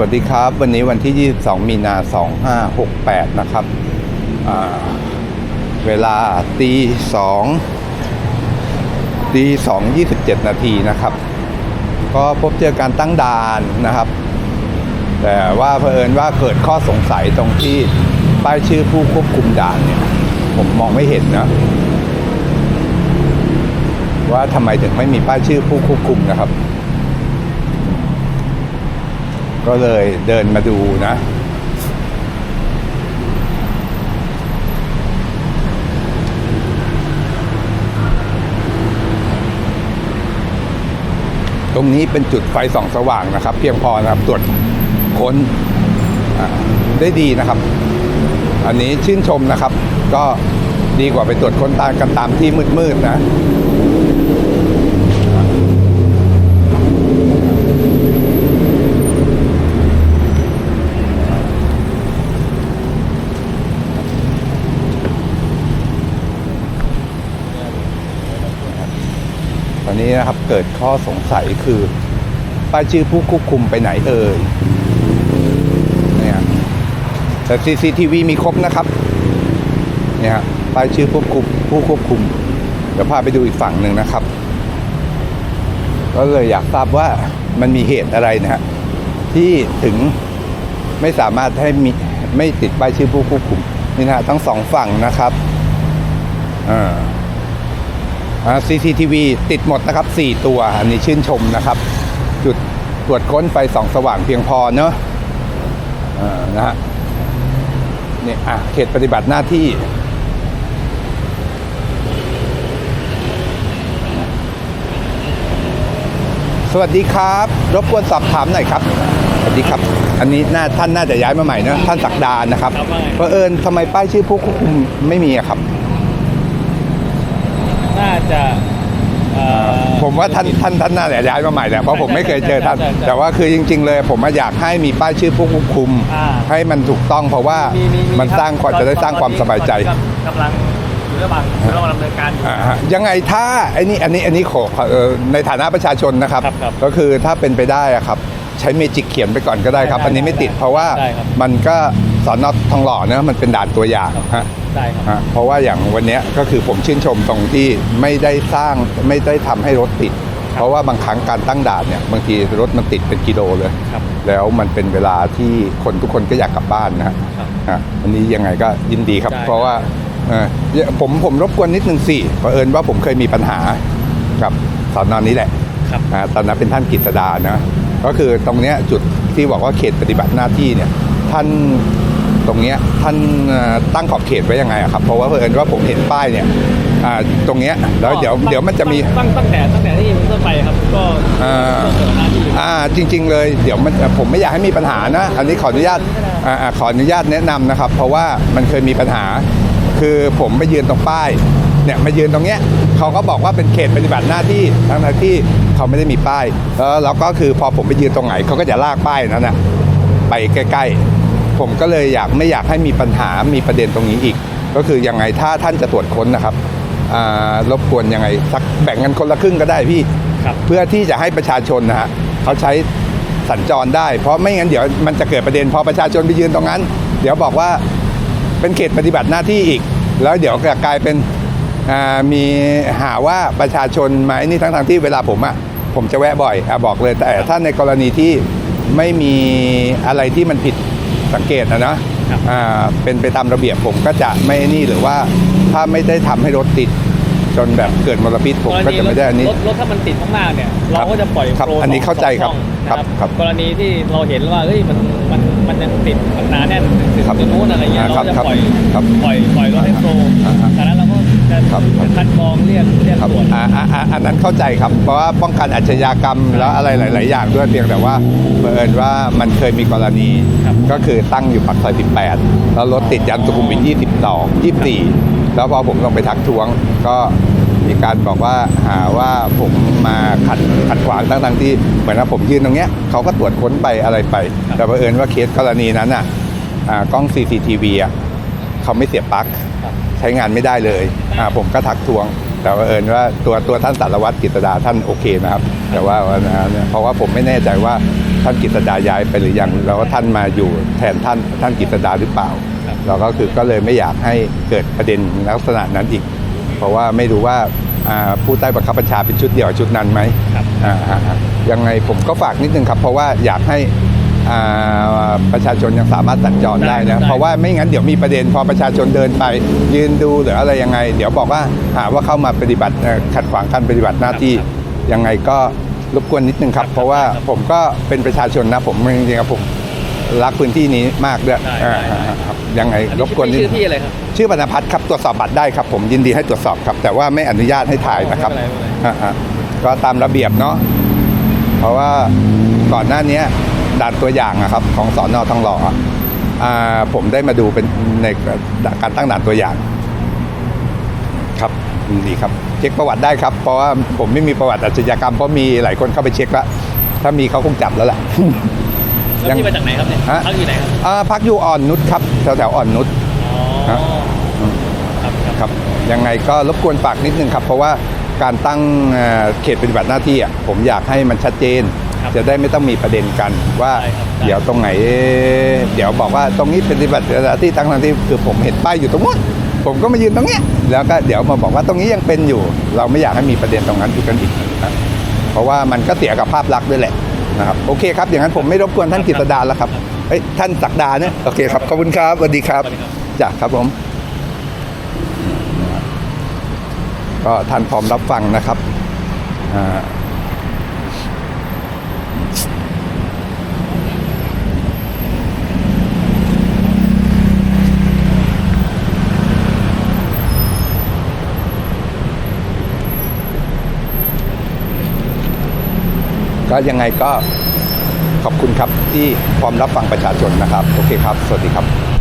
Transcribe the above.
วัสดีครับ วันนี้วันที่ 22 มีนา 2568 นะครับเวลาตีสองตีสองยี่สิบเจ็ดนาทีนะครับ ก็พบเจอการตั้งด่านนะครับ แต่ว่าเผอิญว่าเกิดข้อสงสัยตรงที่ป้ายชื่อผู้ควบคุมด่านเนี่ย ผมมองไม่เห็นนะ ว่าทำไมถึงไม่มีป้ายชื่อผู้ควบคุมนะครับ ก็เลยเดินมาดูนะ ตรงนี้เป็นจุดไฟส่องสว่างนะครับ เพียงพอนะครับตรวจค้นได้ดีนะครับ อันนี้ชื่นชมนะครับ ก็ดีกว่าไปตรวจค้นตามกันตามที่มืดๆนะ ต อนนี้นะครับเกิดข้อสงสัยคือป้ายชื่อผู้ควบคุมไปไหนเอ่ยเนี่ยแต่ CCTV มีครบนะครับเนี่ยป้ายชื่อผู้ควบคุมผู้ควบคุม เดี๋ยวพาไปดูอีกฝั่งหนึ่งนะครับ ก็เลยอยากทราบว่ามันมีเหตุอะไรนะฮะที่ถึงไม่สามารถให้มีไม่ติดป้ายชื่อผู้ควบคุมนี่นะทั้งสองฝั่งนะครับอ่า CCTV ติดหมดนะครับ 4 ตัว อันนี้ชื่นชมนะครับ จุดตรวจค้นไฟส่องสว่างเพียงพอเนอะอ่านะฮะนี่อะเขตปฏิบัติหน้าที่สวัสดีครับ รบกวนสอบถามหน่อยครับ สวัสดีครับ อันนี้น่าท่านน่าจะย้ายมาใหม่เนอะท่านศักดานะครับครับว่าไงเพราะเอิญทำไมป้ายชื่อผู้ควบคุมไม่มีอะครับ น่าจะเอ่อ ผมว่าท่านท่านท่านน่าจะย้ายมาใหม่แหละเพราะผมไม่เคยเจอท่าน ใช่ใช่ใช่แต่ว่าคือจริง ๆ เลย ผมอยากให้มีป้ายชื่อผู้ควบคุม อ่า ให้มันถูกต้องเพราะว่ามันสร้างความจะได้สร้างความสบายใจ กำลังอยู่ระหว่างอยู่ระหว่างดำเนินการอยู่ อ่าฮะยังไงถ้าไอ้นี่อันนี้อันนี้ขอขอเอ่อในฐานะประชาชนนะครับ ครับครับก็คือถ้าเป็นไปได้อะครับ ใช้เมจิกเขียนไปก่อนก็ได้ครับ ได้อันนี้ไม่ติดได้เพราะว่าได้ครับมันก็ สอนอทองหล่อเนะมันเป็นด่านตัวอย่างฮะได้ครับ ฮะเพราะว่าอย่างวันเนี้ยก็คือผมชื่นชมตรงที่ไม่ได้สร้างไม่ได้ทำให้รถติดครับเพราะว่าบางครั้งการตั้งด่านเนี่ยบางทีรถมันติดเป็นกิโลเลย ครับ แล้วมันเป็นเวลาที่คนทุกคนก็อยากกลับบ้านนะฮะครับอะวันนี้ยังไงก็ยินดีครับ ได้ เพราะว่าเอ่อผมผมรบกวนนิดนึงสิเผอิญว่าผมเคยมีปัญหากับสอนอนนี้แหละ ครับ อ่าตอนนั้นเป็นท่านกฤษดานะก็คือตรงเนี้ยจุดที่บอกว่าเขตปฏิบัติหน้าที่เนี่ยท่าน ตรงเนี้ยท่านเอ่อตั้งขอบเขตไว้ยังไงอะครับ เพราะว่าเผอิญว่าผมเห็นป้ายเนี่ยอ่าตรงเนี้ยแล้วเดี๋ยวเดี๋ยวมันจะมีตั้งตั้งแต่ตั้งแต่ที่มันต้นไปครับก็อ่าก็เกิดหน้าที่อ่าจริง ๆ เลยเดี๋ยวมันผมไม่อยากให้มีปัญหานะ อันนี้ขออนุญาตอ่าอ่าขออนุญาตแนะนำนะครับ เพราะว่ามันเคยมีปัญหา คือผมไปยืนตรงป้ายเนี่ยมายืนตรงเนี้ยเขาก็บอกว่าเป็นเขตปฏิบัติหน้าที่ทั้งๆที่เขาไม่ได้มีป้ายแล้วแล้วก็คือพอผมไปยืนตรงไหนเขาก็จะลากป้ายนั้นนะไปใกล้ ๆ ผมก็เลยอยากไม่อยากให้มีปัญหามีประเด็นตรงนี้อีก ก็คือยังไงถ้าท่านจะตรวจค้นนะครับอ่ารบกวนยังไงสักแบ่งกันคนละครึ่งก็ได้พี่ครับเพื่อที่จะให้ประชาชนนะฮะเขาใช้สัญจรได้ เพราะไม่งั้นเดี๋ยวมันจะเกิดประเด็นพอประชาชนไปยืนตรงนั้น เดี๋ยวบอกว่าเป็นเขตปฏิบัติหน้าที่อีก แล้วเดี๋ยวจะกลายเป็นอ่ามีหาว่าประชาชนไหมนี่ทั้งทงๆที่เวลาผมอะผมจะแวะบ่อยอะบอกเลยแต่ถ้าในกรณีที่ไม่มีอะไรที่มันผิด สังเกตนะนะครับอ่าเป็นไปตามระเบียบผมก็จะไม่นี่หรือว่าถ้าไม่ได้ทำให้รถติดจนแบบเกิดมลพิษผมก็จะไม่ได้อันนี้รถรถถ้ามันติดมากๆเนี่ยเราก็จะปล่อยครับโปรอันนี้เข้าใจครับสองช่องครับนะครับครับ กรณีที่เราเห็นว่าเฮ้ยมันมันมันยังติดมันหนาแน่นถึงครับจุดนู้นอะไรเงี้ยอ่าเราก็จะครับปล่อยครับปล่อยปล่อยรถให้โปรอ่าฮะจากนั้นเราก็ จะครับครับ คัดกรองเรียกเรียกครับตรวจ อ่าอ่าอ่าอันนั้นเข้าใจครับ เพราะว่าป้องกันอาชญากรรมแล้วอะไรหลาย ๆ อย่างด้วยเพียงแต่ว่าเผอิญว่ามันเคยมีกรณี ครับก็คือตั้งอยู่ปากซอย 18 แล้วรถติดยันสุขุมวิท22 24 แล้วพอผมลงไปทักท้วง ก็มีการบอกว่าหาว่าผมมาขัดขัดขวางทั้งๆที่เหมือนว่าผมยืนตรงเนี้ยเขาก็ตรวจค้นไปอะไรไปแต่เผอิญว่าเคสกรณีนั้นอะอ่ากล้อง CCTV อะเขาไม่เสียบปลั๊ก ครับใช้งานไม่ได้เลยอ่าผมก็ทักท้วง แต่ว่าเอิญว่าตัวตัวท่านสารวัตรกิตดาท่านโอเคนะครับ แต่ว่าวันนั้นเนี่ยเพราะว่าผมไม่แน่ใจว่าท่านกิษดาย้ายไปหรือยังแล้วก็ท่านมาอยู่แทนท่านท่านกิษดาหรือเปล่าครับเราก็คือก็เลยไม่อยากให้เกิดประเด็นลักษณะนั้นอีก เพราะว่าไม่รู้ว่าอ่าผู้ใต้บังคับบัญชาเป็นชุดเดียวกับชุดนั้นไหมครับอ่าฮะฮะยังไงผมก็ฝากนิดนึงครับ เพราะว่าอยากให้อ่า ประชาชนยังสามารถสัญจรได้ได้นะได้เพราะว่าไม่งั้นเดี๋ยวมีประเด็นพอประชาชนเดินไปยืนดูหรืออะไรยังไง เดี๋ยวบอกว่าหาว่าเข้ามาปฏิบัติเอ่อขัดขวางการปฏิบัติหน้าที่ยังไงก็รบกวนนิดนึงครับ เพราะว่าผมก็เป็นประชาชนนะ ผมจริงๆครับผมรักพื้นที่นี้มากด้วยได้อ่าได้ได้ฮะครับยังไงอันรนี้บกวนนิดชื่อพี่อะไรครับชื่อบรรณพัฒน์ครับตรวจสอบบัตรได้ครับ ผมยินดีให้ตรวจสอบครับ แต่ว่าไม่อนุญาตให้ถ่ายนะครับไม่เป็นไรไม่เป็นไรฮะฮะก็ตามระเบียบเนาะเพราะว่าก่อนหน้านี้ ด่านตัวอย่างอะครับของสอนอทองหล่ออะอ่าผมได้มาดูเป็นในการตั้งด่านตัวอย่างครับยินดีครับ เช็คประวัติได้ครับ เพราะว่าผมไม่มีประวัติอาชญากรรมเพราะมีหลายคนเข้าไปเช็คแล้วถ้ามีเขาคงจับแล้วแหละแล้วพี่มาจากไหนครับเนี่ยฮะพักอยู่ไหนครับอ่าพักอยู่อ่อนนุชครับแถวแถวๆอ่อนนุชอ๋อฮะครับครับครับยังไงก็รบกวนฝากนิดนึงครับ เพราะว่าการตั้งเอ่อเขตปฏิบัติหน้าที่อะผมอยากให้มันชัดเจน ครับจะได้ไม่ต้องมีประเด็นกันว่าได้ครับได้ เดี๋ยวตรงไหน เดี๋ยวบอกว่าตรงนี้ปฏิบัติหน้าที่ตั้งหน้าที่คือผมเห็นป้ายอยู่ตรงนู้นผมก็มายืนตรงเนี้ยแล้วก็เดี๋ยวมาบอกว่าตรงนี้ยังเป็นอยู่ เราไม่อยากให้มีประเด็นตรงนั้นอีกกันอีกนะเพราะว่ามันก็เสียกับภาพลักษณ์ด้วยแหละนะครับโอเคครับอย่างนั้นผมไม่รบกวนท่านกิตดาแล้วครับเอ้ยท่านศักดาเนี่ยโอเคครับขอบคุณครับสวัสดีครับสวัสดีครับ จ้ะครับผม ก็ท่านพร้อมรับฟังนะครับอ่า ก็ยังไงก็ขอบคุณครับที่พร้อมรับฟังประชาชนนะครับ โอเคครับ สวัสดีครับ